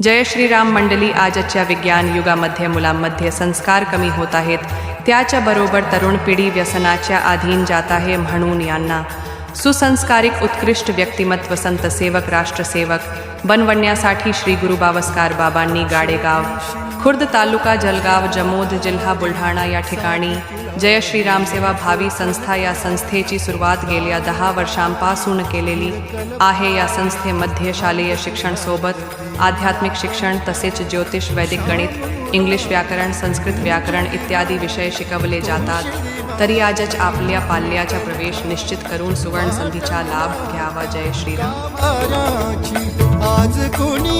जय श्रीराम मंडली आजच्या विज्ञान युगामध्ये मुलांमध्ये संस्कार कमी होत आहेत. त्याच्या बरोबर तरुण पिढी व्यसनाच्या अधीन जात आहे म्हणून यांना सुसंस्कारिक उत्कृष्ट व्यक्तिमत्व संत सेवक राष्ट्रसेवक बनवण्यासाठी श्री गुरु बावस्कार बाबांनी गाडेगाव खुर्द तालुका जलगाव जमोद जिल्हा बुलढाणा या ठिकाणी जय श्रीराम सेवा भावी संस्था या संस्थेची सुरुवात गेल्या दहा वर्षांपासून केलेली आहे. या संस्थेमध्ये शालेय शिक्षण सोबत आध्यात्मिक शिक्षण तसेच ज्योतिष वैदिक गणित इंग्लिश व्याकरण संस्कृत व्याकरण इत्यादी विषय शिकवले जातात. तरी आजच आपल्या पाल्याचा प्रवेश निश्चित करून सुवर्ण संधीचा लाभ घ्यावा. जय श्रीराम. आज कोणी